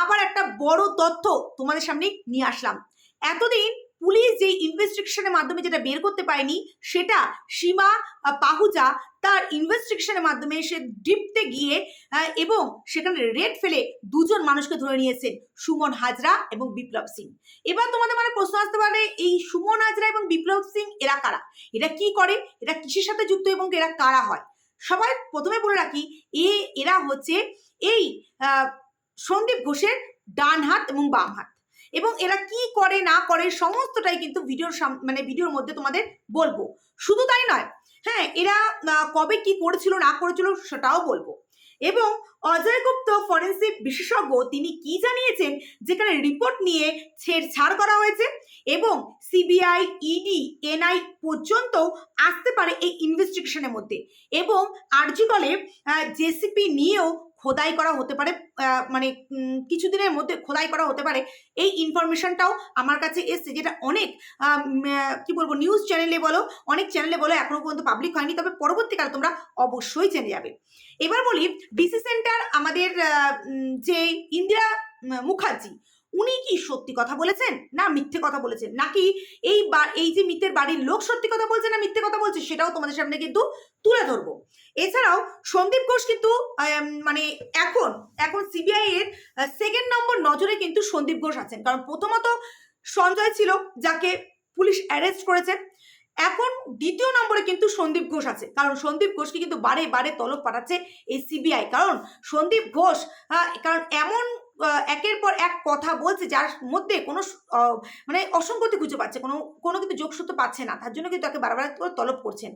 আবার একটা বড় তথ্য তোমাদের সামনে নিয়ে আসলাম। এতদিন পুলিশ যে ইনভেস্টিগেশনের মাধ্যমে যেটা বের করতে পারেনি, সেটা সীমা পাহুজা তার ইনভেস্টিগেশনের মাধ্যমে সে ডিপতে গিয়ে এবং সেখানে রেড ফেলে দুজন মানুষকে ধরে নিয়েছেন সুমন হাজরা এবং বিপ্লব সিং। এবার তোমাদের মানে প্রশ্ন আসতে পারে, এই সুমন হাজরা এবং বিপ্লব সিং এরা কারা? এরা কি করে? এরা কিসের সাথে যুক্ত এবং এরা কারা হয়? সবাই প্রথমে বলে রাখি, এ, এরা হচ্ছে এই সন্দীপ ঘোষের ডান হাত এবং বাম হাত। এবং এরা কি করে, না করে সমস্তটাই কিন্তু ভিডিওর মানে ভিডিওর মধ্যে তোমাদের বলব। শুধু তাই নয় হ্যাঁ এরা কবে কি করেছিল, না করেছিল সেটাও বলব। এবং অজয় গুপ্ত, ফরেন্সিক বিশেষজ্ঞ, তিনি কি জানিয়েছেন, যেখানে রিপোর্ট নিয়ে ছেড়ছাড় করা হয়েছে এবং সিবিআই ইডি এনআই পর্যন্ত আসতে পারে এই ইনভেস্টিগেশনের মধ্যে। এবং আর্জিকলে জেসিপি নিয়েও খোদাই করা হতে পারে মানে কিছুদিনের মধ্যে খোদাই করা হতে পারে, এই ইনফরমেশনটাও আমার কাছে এসছে, যেটা অনেক কি বলব নিউজ চ্যানেলে বলো, অনেক চ্যানেলে বলো, এখনও পর্যন্ত পাবলিক হয়নি, তবে পরবর্তীকালে তোমরা অবশ্যই জেনে যাবে। এবার বলি ডিসি সেন্টার আমাদের যে ইন্দিরা মুখার্জি উনি কি সত্যি কথা বলেছেন? না মিথ্যে কথা বলেছেন? নাকি এই বা, এই যে মিথ্যের বাড়ির লোক সত্যি কথা বলছে না মিথ্যে কথা বলছে, সেটাও তোমাদের সামনে কিন্তু তুলে ধরবো। এছাড়াও সন্দীপ ঘোষ কিন্তু মানে এখন এখন সিবিআই এর সেকেন্ড নম্বর নজরে কিন্তু সন্দীপ ঘোষ আছেন। কারণ প্রথমত সঞ্জয় ছিল যাকে পুলিশ অ্যারেস্ট করেছে। এখন দ্বিতীয় নম্বরে কিন্তু সন্দীপ ঘোষ আছে। কারণ সন্দীপ ঘোষকে কিন্তু বারে বারে তলব পাঠাচ্ছে এই সিবিআই কারণ সন্দীপ ঘোষ কারণ এমন একের পর এক কথা বলছে যার মধ্যে কোনো মানে অসঙ্গতি খুঁজে পাচ্ছে কোনো কোনো কিন্তু যোগসূত্র পাচ্ছে না তার জন্য কিন্তু তাকে বারবার করে তলব করছেন।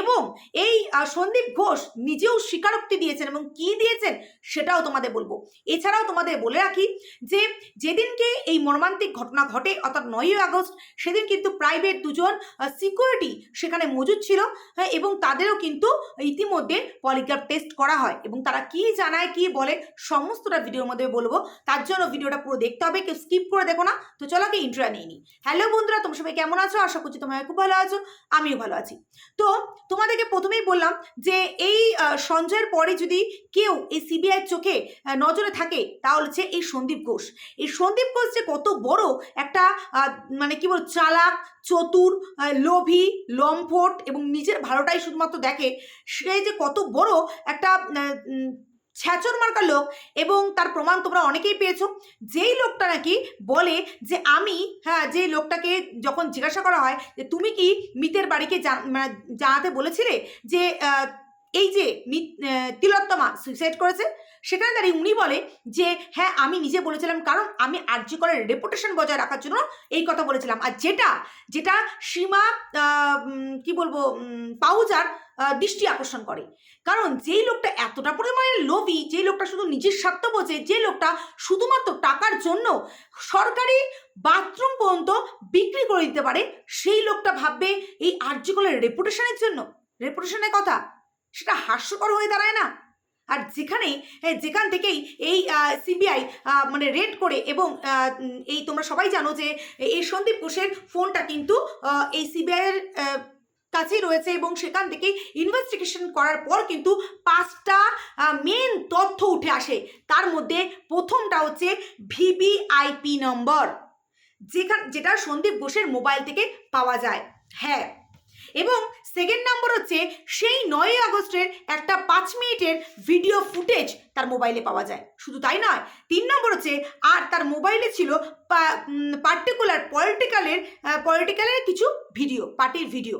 এবং এই সন্দীপ ঘোষ নিজেও স্বীকারোক্তি দিয়েছেন এবং কি দিয়েছেন সেটাও তোমাদের বলব। এছাড়াও তোমাদের বলে রাখি যে যেদিনকে এই মর্মান্তিক ঘটনা ঘটে অর্থাৎ নয়ই আগস্ট সেদিন কিন্তু প্রাইভেট দুজন সিকিউরিটি সেখানে মজুদ ছিল হ্যাঁ, এবং তাদেরও কিন্তু ইতিমধ্যে পলিগ্রাফ টেস্ট করা হয়। এবং তারা কি জানায় কি বলে সমস্তটা ভিডিওর মধ্যে বলব। তার জন্য ভিডিওটা পুরো দেখতে হবে, কেউ স্কিপ করে দেখো না। তো চলো আগে ইন্ট্রা নিয়ে নিই। হ্যালো বন্ধুরা, তোমরা সবাই কেমন আছো? আশা করছি তোমরা খুব ভালো আছো, আমিও ভালো আছি। তো তোমাদেরকে প্রথমেই বললাম যে এই সঞ্জয়ের পরে যদি কেউ এই সিবিআই চোখে নজরে থাকে, তাহলে হচ্ছে এই সন্দীপ ঘোষ। এই সন্দীপ ঘোষ যে কত বড় একটা মানে কি বল চালাক, চতুর লোভী লম্পট এবং নিজের ভালোটাই শুধুমাত্র দেখে, সে যে কত বড় একটা ছ্যাচর মার্কা লোক এবং তার প্রমাণ তোমরা অনেকেই পেয়েছ। যেই লোকটা নাকি বলে যে আমি হ্যাঁ যে লোকটাকে যখন জিজ্ঞাসা করা হয় যে তুমি কি মিতের বাড়িকে মানে জানাতে বলেছিলে যে এই যে তিলোত্তমা সুইসাইড করেছে? সেখানে দাঁড়িয়ে উনি বলে যে হ্যাঁ আমি নিজে বলেছিলাম, কারণ আমি আর্জি করার রেপুটেশন বজায় রাখার জন্য এই কথা বলেছিলাম। আর যেটা যেটা সীমা কি বলব পাউজার দৃষ্টি আকর্ষণ করে। কারণ যেই লোকটা এতটা পরিমাণে লোভী যে লোকটা শুধু নিজের স্বার্থ বোঝে যে লোকটা শুধুমাত্র টাকার জন্য সরকারি বাথরুম পর্যন্ত বিক্রি করে দিতে পারে, সেই লোকটা ভাববে এই আর্যকলের রেপুটেশনের জন্য। রেপুটেশনের কথা। সেটা হাস্যকর হয়ে দাঁড়ায় না। আর যেখানেই যেখান থেকেই এই সিবিআই মানে রেড করে এবং এই তোমরা সবাই জানো যে এই সন্দীপ ঘোষের ফোনটা কিন্তু এই সিবিআইয়ের কাছেই রয়েছে এবং সেখান থেকে ইনভেস্টিগেশন করার পর কিন্তু পাঁচটা মেন তথ্য উঠে আসে। তার মধ্যে প্রথমটা হচ্ছে ভিভিআইপি নম্বর যেখান, যেটা সন্দীপ ঘোষের মোবাইল থেকে পাওয়া যায়। হ্যাঁ এবং সেকেন্ড নম্বর হচ্ছে, সেই নয়ই আগস্টের একটা পাঁচ মিনিটের ভিডিও ফুটেজ তার মোবাইলে পাওয়া যায়। শুধু তাই নয়, তিন নম্বর হচ্ছে, আর তার মোবাইলে ছিল পার্টিকুলার পলিটিক্যালের পলিটিক্যালের কিছু ভিডিও পার্টির ভিডিও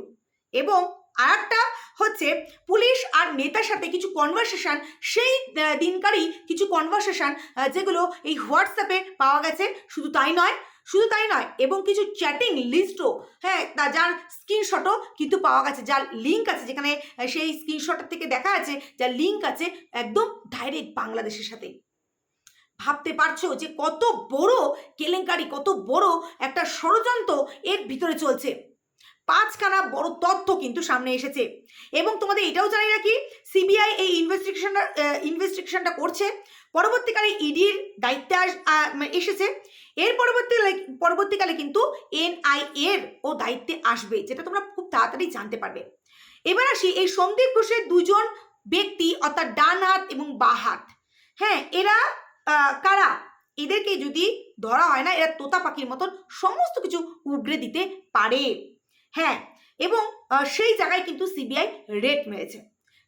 এবং আর একটা হচ্ছে, পুলিশ আর নেতার সাথে কিছু কনভারসেশন সেই দিনকারই কিছু কনভারসেশন যেগুলো এই হোয়াটসঅ্যাপে পাওয়া গেছে। শুধু তাই নয় শুধু তাই নয়, এবং কিছু চ্যাটিং লিস্টও হ্যাঁ তা যার স্ক্রিনশটও কিন্তু পাওয়া গেছে, যার লিঙ্ক আছে যেখানে সেই স্ক্রিনশটের থেকে দেখা আছে, যার লিঙ্ক আছে একদম ডাইরেক্ট বাংলাদেশের সাথে। ভাবতে পারছ যে কত বড় কেলেঙ্কারি, কত বড় একটা ষড়যন্ত্র এর ভিতরে চলছে। পাঁচখানা বড় তথ্য কিন্তু সামনে এসেছে। এবং তোমাদের এটাও জানি রাখি সিবিআই এই ইনভেস্টিগেশনটা ইনভেস্টিগেশনটা করছে। পরবর্তীকালে ইডির দায়িত্বে আস- মানে এসেছে। এর পরবর্তীকালে পরবর্তীকালে কিন্তু এনআই এর ও দায়িত্বে আসবে, যেটা তোমরা খুব তাড়াতাড়ি জানতে পারবে। এবার আসি, এই সন্দীপ ঘোষের দুজন ব্যক্তি, অর্থাৎ ডান হাত এবং বা হাত। হ্যাঁ এরা কারা? এদেরকে যদি ধরা হয় না, এরা তোতা পাখির মতন সমস্ত কিছু উগড়ে দিতে পারে। হ্যাঁ এবং সেই জায়গায় কিন্তু সিবিআই রেড মেরেছে।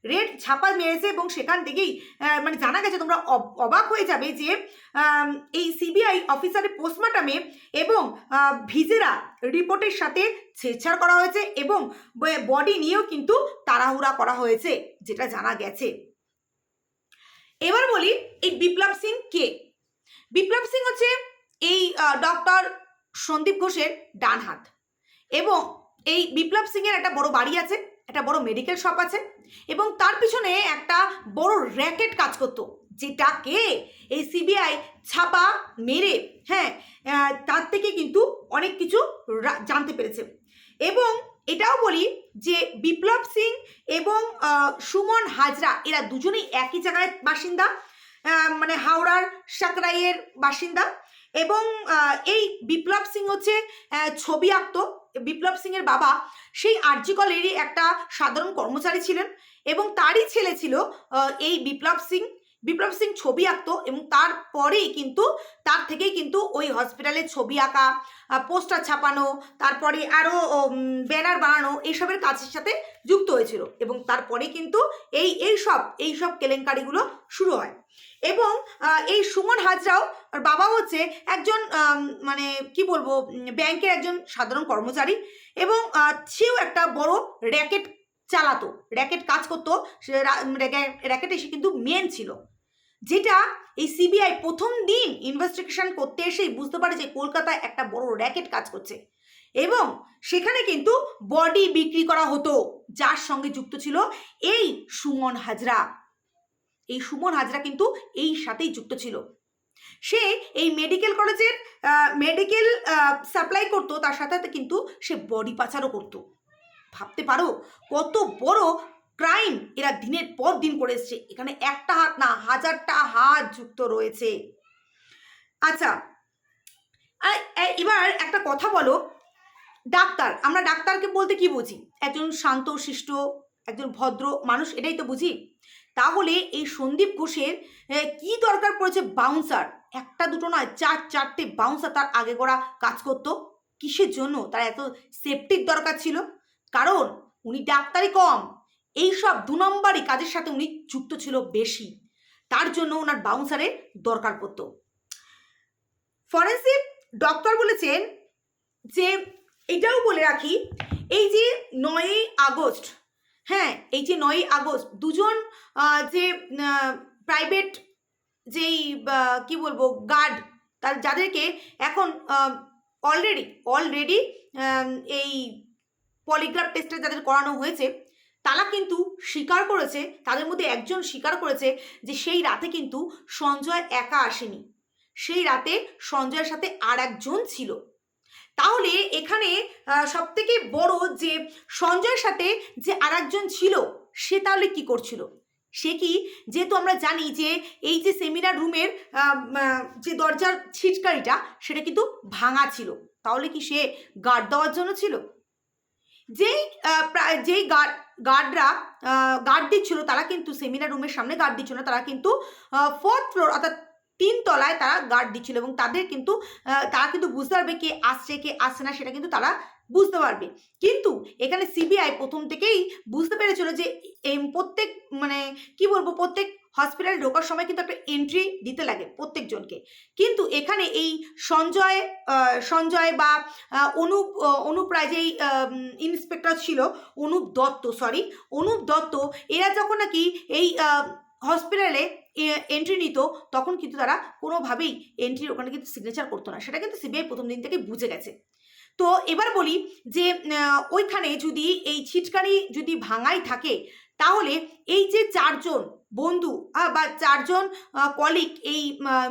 রেড ছাপা মেরেছে এবং সেখান থেকেই মানে জানা গেছে তোমরা অব- অবাক হয়ে যাবে যে এই সিবিআই অফিসারের পোস্টমর্টমে এবং ভিজেরা রিপোর্টের সাথে ছেড়ছাড় করা হয়েছে এবং বডি নিয়েও কিন্তু তাড়াহুড়া করা হয়েছে, যেটা জানা গেছে। এবার বলি, এই বিপ্লব সিং কে? বিপ্লব সিং হচ্ছে এই ডক্টর সন্দীপ ঘোষের ডান হাত এবং এই বিপ্লব সিংয়ের একটা বড় বাড়ি আছে একটা বড় মেডিকেল শপ আছে এবং তার পিছনে একটা বড় র্যাকেট কাজ করতো, যেটাকে এই সিবিআই ছাপা মেরে হ্যাঁ তার থেকে কিন্তু অনেক কিছু জানতে পেরেছে। এবং এটাও বলি যে বিপ্লব সিং এবং সুমন হাজরা, এরা দুজনেই একই জায়গায় বাসিন্দা মানে হাওড়ার সাকরাইয়ের বাসিন্দা। এবং এই বিপ্লব সিং হচ্ছে ছবি আঁকতো বিপ্লব সিংয়ের বাবা সেই আরজি কলেরই একটা সাধারণ কর্মচারী ছিলেন এবং তারই ছেলে ছিল এই বিপ্লব সিং। বিপ্লব সিং ছবি আঁকতো এবং তারপরেই কিন্তু, তার থেকেই কিন্তু ওই হসপিটালে ছবি আঁকা পোস্টার ছাপানো, তারপরে আরও ব্যানার বানানো এইসবের কাজের সাথে যুক্ত হয়েছিল এবং তারপরে কিন্তু এই এই সব এই সব কেলেঙ্কারিগুলো শুরু হয়। এবং এই সুমন হাজরাও বাবা হচ্ছে একজন মানে কি বলব ব্যাংকের একজন সাধারণ কর্মচারী এবং সেও একটা বড় র্যাকেট চালাতো র্যাকেট কাজ করতো র্যাকেটে সে কিন্তু মেন ছিল। যেটা এই সিবিআই প্রথম দিন ইনভেস্টিগেশন করতে এসেই বুঝতে পারে যে কলকাতায় একটা বড় র্যাকেট কাজ করছে। এবং সেখানে কিন্তু বডি বিক্রি করা হতো, যার সঙ্গে যুক্ত ছিল এই সুমন হাজরা। এই সুমন হাজরা কিন্তু এই সাথেই যুক্ত ছিল। সে এই মেডিকেল কলেজের মেডিকেল সাপ্লাই করতো, তার সাথে কিন্তু সে বডি পাচারও করতো। ভাবতে পারো কত বড় ক্রাইম এরা দিনের পর দিন করে এসছে। এখানে একটা হাত না, হাজারটা হাত যুক্ত রয়েছে। আচ্ছা এবার একটা কথা বলো। ডাক্তার, আমরা ডাক্তারকে বলতে কি বুঝি? একজন শান্ত, শিষ্ট, একজন ভদ্র মানুষ, এটাই তো বুঝি? তাহলে এই সন্দীপ ঘোষের কি দরকার পড়েছে বাউন্সার একটা দুটো নয়, চার, চারটে বাউন্সার তার আগে করা কাজ করতো। কিসের জন্য? তার এত সেফটির দরকার ছিল। কারণ উনি ডাক্তারই কম। এইসব দু নম্বরই কাজের সাথে উনি যুক্ত ছিল বেশি। তার জন্য ওনার বাউন্সারের দরকার পড়তো। ফরেন্সিক ডক্টর বলেছেন যে, এটাও বলে রাখি, এই যে নয়ই আগস্ট হ্যাঁ এই যে নয়ই আগস্ট, দুজন যে প্রাইভেট যেই কি বলব গার্ড তার, যাদেরকে এখন অলরেডি অলরেডি এই পলিগ্রাফ টেস্টে যাদের করানো হয়েছে তারা কিন্তু স্বীকার করেছে, তাদের মধ্যে একজন স্বীকার করেছে যে সেই রাতে কিন্তু সঞ্জয় একা আসেনি। সেই রাতে সঞ্জয়ের সাথে আর একজন ছিল। তাহলে এখানে সব থেকে বড় যে সঞ্জয়ের সাথে যে আর একজন ছিল, সে তাহলে কি করছিল? সে কি, যেহেতু আমরা জানি যে এই যে সেমিনার রুমের যে দরজার ছিটকারিটা, সেটা কিন্তু ভাঙা ছিল। তাহলে কি সে গার্ড দেওয়ার জন্য ছিল? যেই যেই গার্ড গার্ডরা গার্ড দিচ্ছিল, তারা কিন্তু সেমিনার রুমের সামনে গার্ড দিচ্ছিল না, তারা কিন্তু ফোর্থ ফ্লোর অর্থাৎ তিন তলায় তারা গার্ড দিচ্ছিল এবং তাদের কিন্তু তারা কিন্তু বুঝতে পারবে কে আসছে কে আসছে না, সেটা কিন্তু তারা বুঝতে পারবে। কিন্তু এখানে সিবিআই প্রথম থেকেই বুঝতে পেরেছিল যে প্রত্যেক মানে কি বলব, প্রত্যেক হসপিটালে ঢোকার সময় কিন্তু একটা এন্ট্রি দিতে লাগে প্রত্যেকজনকে। কিন্তু এখানে এই সঞ্জয় সঞ্জয় বা অনুপ আহ, অনুপ রায় যেই ইন্সপেক্টর ছিল অনুপ দত্ত সরি অনুপ দত্ত এরা যখন নাকি এই হসপিটালে এন্ট্রি নিত তখন কিন্তু তারা কোনোভাবেই এন্ট্রির ওখানে কিন্তু সিগনেচার করতো না। সেটা কিন্তু সিবিআই প্রথম দিন থেকে বুঝে গেছে। তো এবার বলি যে ওইখানে যদি এই ছিটকারি যদি ভাঙাই থাকে তাহলে এই যে চারজন বন্ধু বা চারজন কলিগ এই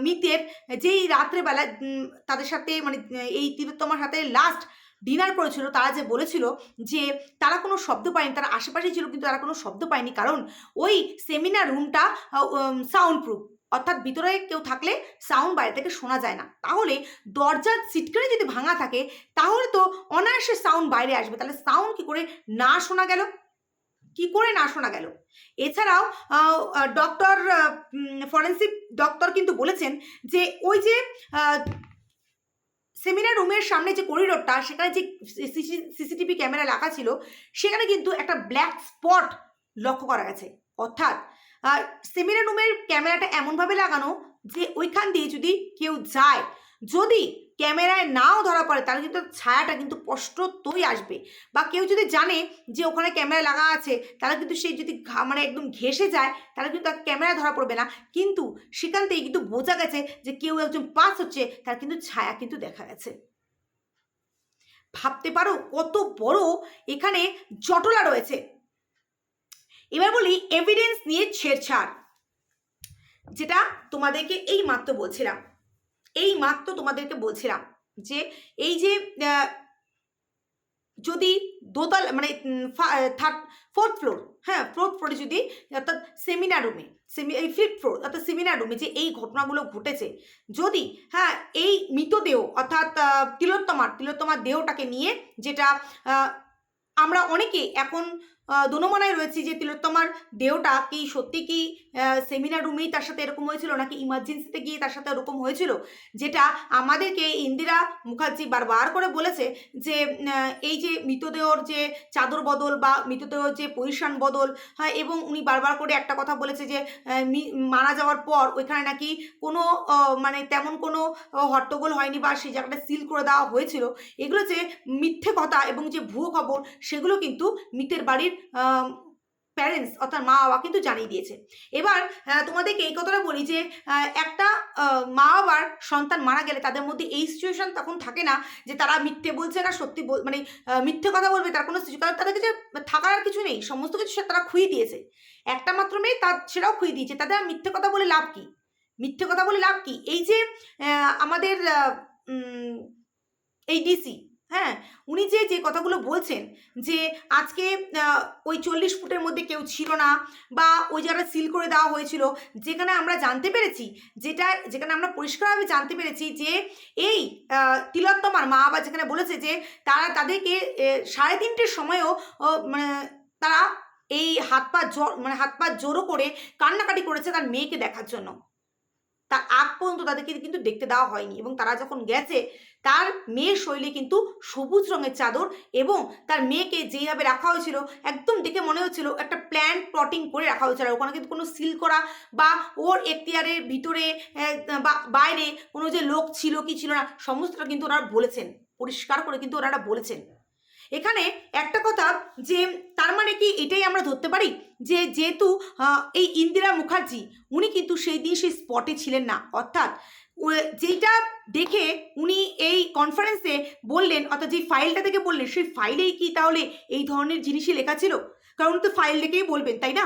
মিতের যেই রাত্রেবেলা তাদের সাথে মানে এই তিলোত্তমার সাথে লাস্ট ডিনার করেছিল, তারা যে বলেছিল যে তারা কোনো শব্দ পায়নি, তারা আশেপাশেই ছিল কিন্তু তারা কোনো শব্দ পায়নি কারণ ওই সেমিনার রুমটা সাউন্ড প্রুফ অর্থাৎ ভিতরে কেউ থাকলে সাউন্ড বাইরে থেকে শোনা যায় না। তাহলে দরজার সিটকারি যদি ভাঙা থাকে, তাহলে তো অনায়াসে সাউন্ড বাইরে আসবে। তাহলে সাউন্ড কি করে না শোনা গেল? কি করে না শোনা গেল? এছাড়াও ডক্টর ফরেন্সিক ডক্টর কিন্তু বলেছেন যে ওই যে সেমিনার রুমের সামনে যে করিডোরটা সেখানে যে সিসিটিভি ক্যামেরা রাখা ছিল, সেখানে কিন্তু একটা ব্ল্যাক স্পট লক্ষ্য করা গেছে। অর্থাৎ সেমিনার রুমের ক্যামেরাটা এমনভাবে লাগানো যে ওইখান দিয়ে যদি কেউ যায় যদি ক্যামেরায় নাও ধরা পড়ে, তাহলে কিন্তু ছায়াটা কিন্তু স্পষ্টতই আসবে। বা কেউ যদি জানে যে ওখানে ক্যামেরা লাগা আছে, তাহলে কিন্তু সে যদি মানে একদম ঘেসে যায়, তাহলে কিন্তু তার ক্যামেরা ধরা পড়বে না। কিন্তু সেখান থেকে কিন্তু বোঝা গেছে যে কেউ একজন পাস হচ্ছে, তার কিন্তু ছায়া কিন্তু দেখা গেছে। ভাবতে পারো কত বড় এখানে জটলা রয়েছে। এবার বলি এভিডেন্স নিয়ে ছেড়ছাড়, যেটা তোমাদেরকে এই মাত্র বলছিলাম। এই মাত্র তোমাদেরকে বলছিলাম যে এই যে যদি দোতাল মানে থার্ড, ফোর্থ ফ্লোর হ্যাঁ ফোর্থ ফ্লোরে যদি, অর্থাৎ সেমিনার রুমে, সেমি, এই ফিফথ ফ্লোর, অর্থাৎ সেমিনার রুমে যে এই ঘটনাগুলো ঘটেছে, যদি হ্যাঁ এই মৃতদেহ, অর্থাৎ তিলোত্তমার তিলোত্তমার দেহটাকে নিয়ে যেটা আমরা অনেকে এখন দোনোমনায় রয়েছি যে তিলোত্তমার দেহটা কি সত্যি কি সেমিনার রুমেই তার সাথে এরকম হয়েছিল নাকি ইমার্জেন্সিতে গিয়ে তার সাথে এরকম হয়েছিল? যেটা আমাদেরকে ইন্দিরা মুখার্জি বারবার করে বলেছে যে এই যে মৃতদেহর যে চাদর বদল বা মৃতদেহর যে পজিশন বদল হ্যাঁ এবং উনি বারবার করে একটা কথা বলেছে যে মারা যাওয়ার পর ওইখানে নাকি কোনো মানে তেমন কোনো হট্টগোল হয়নি বা সেই জায়গাটা সিল করে দেওয়া হয়েছিল। এগুলো যে মিথ্যে কথা এবং যে ভুয়ো খবর, সেগুলো কিন্তু মিতের বাড়ির প্যারেন্টস অর্থাৎ মা বাবা কিন্তু জানিয়ে দিয়েছে। এবার তোমাদেরকে এই কথাটা বলি যে একটা মা বাবার সন্তান মারা গেলে তাদের মধ্যে এই সিচুয়েশন তখন থাকে না যে তারা মিথ্যে বলছে না সত্যি মানে মিথ্যে কথা বলবে, তার কোনো কারণ তাদের কাছে থাকার আর কিছু নেই, সমস্ত কিছু তারা খুইয়ে দিয়েছে। একটা মাত্র মেয়ে তার, সেটাও খুইয়ে দিয়েছে। তাদের আর মিথ্যে কথা বলে লাভ কি? মিথ্যে কথা বলে লাভ কি? এই যে আমাদের এই ডিসি হ্যাঁ উনি যে যে কথাগুলো বলছেন যে, আজকে ওই চল্লিশ ফুটের মধ্যে কেউ ছিল না বা ওই জায়গাটা সিল করে দেওয়া হয়েছিল, যেখানে আমরা জানতে পেরেছি, যেটা, যেখানে আমরা পরিষ্কারভাবে জানতে পেরেছি যে, এই তিলোত্তমার মা বাবা যেখানে বলেছে যে, তারা তাদেরকে সাড়ে তিনটের সময়ও মানে তারা এই হাত পা জোর মানে হাত পা জোরো করে কান্নাকাটি করেছে তার মেয়েকে দেখার জন্য। তার আগ পর্যন্ত তাদেরকে কিন্তু দেখতে দেওয়া হয়নি এবং তারা যখন গেছে, তার মেয়ের শৈলী কিন্তু সবুজ রঙের চাদর এবং তার মেয়েকে যেইভাবে রাখা হয়েছিল, একদম দেখে মনে হচ্ছিল একটা প্ল্যান প্লটিং করে রাখা হয়েছিল। আর ওখানে কিন্তু কোনো সিল করা বা ওর এখতিয়ারের ভিতরে বা বাইরে কোনো যে লোক ছিল কি ছিল না, সমস্তটা কিন্তু ওনারা বলেছেন, পরিষ্কার করে কিন্তু ওনারা বলেছেন। এখানে একটা কথা যে, তার মানে কি এটাই আমরা ধরতে পারি? যে, যেহেতু এই ইন্দিরা মুখার্জি, উনি কিন্তু সেই দিন সেই স্পটে ছিলেন না। অর্থাৎ যেইটা দেখে উনি এই কনফারেন্সে বললেন, অর্থাৎ যে ফাইলটা থেকে বললেন, সেই ফাইলেই কি তাহলে এই ধরনের জিনিসই লেখা ছিল? কারণ তো ফাইল দেখেই বলবেন, তাই না?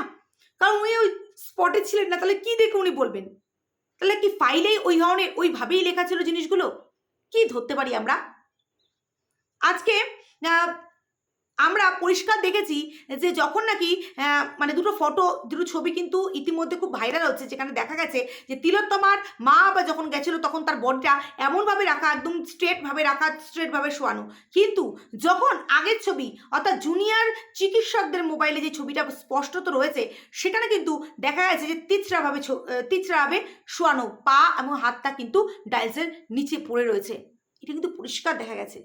কারণ উনি ওই স্পটে ছিলেন না, তাহলে কি দেখে উনি বলবেন? তাহলে কি ফাইলেই ওই ধরনের ওইভাবেই লেখা ছিল জিনিসগুলো? কি ধরতে পারি আমরা? আজকে আমরা পরিষ্কার দেখেছি যে যখন নাকি মানে দুটো ফটো দুটো ছবি কিন্তু ইতিমধ্যে খুব ভাইরাল হচ্ছে, যেখানে দেখা গেছে যে তিলোত্তমার মা বা যখন গেছিল তখন তার বডিটা এমনভাবে রাখা, একদম স্ট্রেটভাবে রাখা স্ট্রেটভাবে শোয়ানো। কিন্তু যখন আগের ছবি, অর্থাৎ জুনিয়র চিকিৎসকদের মোবাইলে যে ছবিটা স্পষ্টত রয়েছে, সেখানে কিন্তু দেখা গেছে যে তিচড়াভাবে তিচড়াভাবে শোয়ানো, পা এবং হাতটা কিন্তু ডাইলসের নিচে পড়ে রয়েছে। এটা কিন্তু পরিষ্কার দেখা গেছে।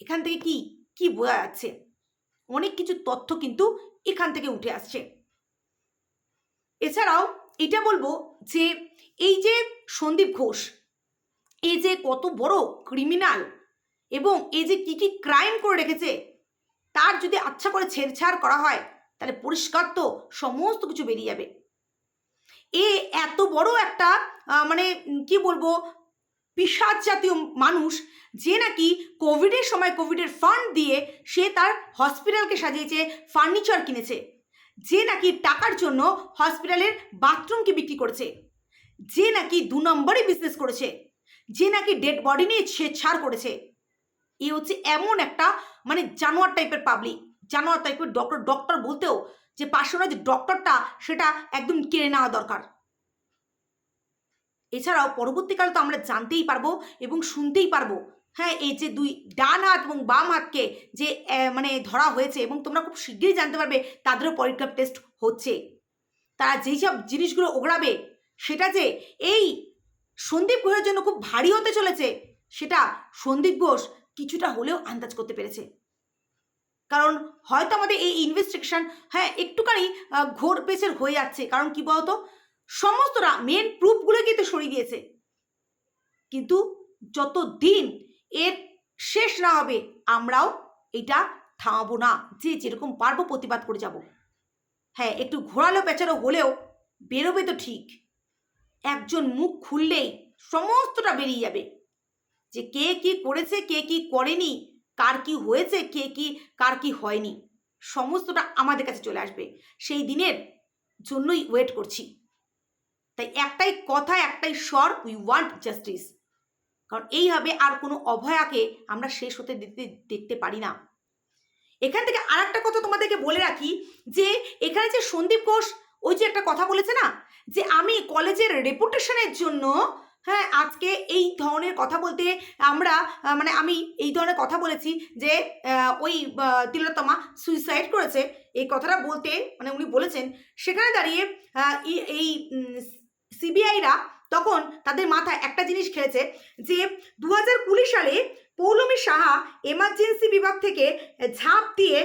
এখান থেকে কি কি বোঝা যাচ্ছে? অনেক কিছু তথ্য কিন্তু এখান থেকে উঠে আসছে। এছাড়াও এটা বলব যে, এই যে সন্দীপ ঘোষ, এই যে কত বড় ক্রিমিনাল এবং এই যে কি কি ক্রাইম করে রেখেছে, তার যদি আচ্ছা করে ছেড়ছাড় করা হয়, তাহলে পরিষ্কার তো সমস্ত কিছু বেরিয়ে যাবে। এ এত বড় একটা মানে কি বলব পিসাজ জাতীয় মানুষ যে নাকি কোভিডের সময় কোভিডের ফান্ড দিয়ে সে তার হসপিটালকে সাজিয়েছে ফার্নিচার কিনেছে। যে নাকি টাকার জন্য হসপিটালের বাথরুমকে বিক্রি করেছে। যে নাকি দু নম্বরে বিজনেস করেছে। যে নাকি ডেড বডি নিয়ে ছেড়ছাড় করেছে। এ হচ্ছে এমন একটা মানে জানোয়ার টাইপের পাবলিক জানোয়ার টাইপের ডক্টর ডক্টর বলতেও যে যে ডক্টরটা সেটা একদম কেড়ে নেওয়া দরকার। এছাড়াও পরবর্তীকালে তো আমরা জানতেই পারব এবং শুনতেই পারব। হ্যাঁ এই যে দুই ডান হাত এবং বাম হাতকে যে মানে ধরা হয়েছে এবং তোমরা খুব শীঘ্রই জানতে পারবে তাদেরও পলিগ্রাফ টেস্ট হচ্ছে। তারা যেই সব জিনিসগুলো ওগড়াবে, সেটা যে এই সন্দীপ ঘোষের জন্য খুব ভারী হতে চলেছে, সেটা সন্দীপ ঘোষ কিছুটা হলেও আন্দাজ করতে পেরেছে। কারণ হয়তো আমাদের এই ইনভেস্টিগেশন হ্যাঁ একটুখানি ঘোর পেচের হয়ে যাচ্ছে। কারণ কি বলতো? সমস্তটা মেন প্রুফগুলো কিন্তু সরিয়ে দিয়েছে। কিন্তু যত দিন এর শেষ না হবে, আমরাও এটা থামাবো না। যে যেরকম পারব প্রতিবাদ করে যাব। হ্যাঁ একটু ঘোরালো পেঁচালো হলেও বেরোবে তো ঠিক। একজন মুখ খুললেই সমস্তটা বেরিয়ে যাবে। যে কে কি করেছে, কে কি করেনি, কার কি হয়েছে, কে কি, কার কি হয়নি, সমস্তটা আমাদের কাছে চলে আসবে। সেই দিনের জন্যই ওয়েট করছি। তাই একটাই কথা, একটাই স্বর উই ওয়ান্ট জাস্টিস কারণ এইভাবে আর কোনো অভয়াকে আমরা শেষ হতে দিতে, দেখতে পারি না। এখান থেকে আর একটা কথা তোমাদেরকে বলে রাখি, যে এখানে যে সন্দীপ ঘোষ, ওই যে একটা কথা বলেছে না, যে আমি কলেজের রেপুটেশনের জন্য হ্যাঁ আজকে এই ধরনের কথা বলতে আমরা মানে আমি এই ধরনের কথা বলেছি যে ওই তিলোত্তমা সুইসাইড করেছে। এই কথাটা বলতে মানে উনি বলেছেন, সেখানে দাঁড়িয়ে এই সিবিআইরা তখন তাদের মাথায় একটা জিনিস খেলেছে যে দু হাজার কুড়ি সালে পৌলমী সাহা এমার্জেন্সি বিভাগ থেকে ঝাঁপ দিয়ে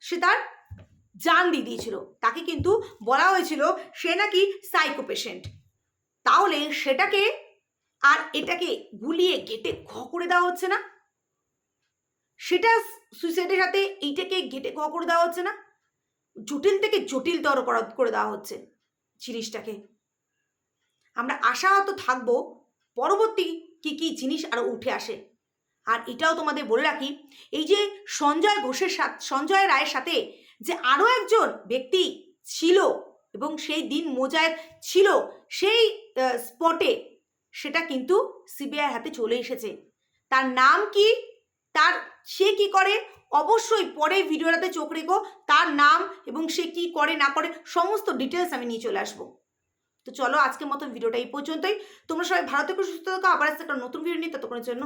সে তার জান দিয়ে দিয়েছিল। তাকে কিন্তু বলা হয়েছিল সে নাকি সাইকো পেশেন্ট তাহলে সেটাকে আর এটাকে গুলিয়ে গেটে ঘ করে দেওয়া হচ্ছে না? সেটা সুইসাইডের সাথে এইটাকে গেটে ঘ করে দেওয়া হচ্ছে না? জটিল থেকে জটিলতর করা করে দেওয়া হচ্ছে জিনিসটাকে। আমরা আশাহত থাকব, পরবর্তী কি কি জিনিস আরও উঠে আসে। আর এটাও তোমাদের বলে রাখি, এই যে সঞ্জয় ঘোষের সাথে, সঞ্জয় রায়ের সাথে যে আরও একজন ব্যক্তি ছিল এবং সেই দিন মোজায়ের ছিল, সেই স্পটে সেটা কিন্তু সিবিআই হাতে চলে এসেছে। তার নাম কি? তার, সে কি করে? অবশ্যই পরে ভিডিওটাতে চোখ রেখো, তার নাম এবং সে কি করে না করে সমস্ত ডিটেলস আমি নিয়ে চলে আসব। তো চলো আজকের মতো ভিডিওটা এই পর্যন্তই। তোমরা সবাই ভালো থেকো, সুস্থ থাকো, আবার আসতে একটা নতুন ভিডিও নিয়ে ততক্ষণের জন্য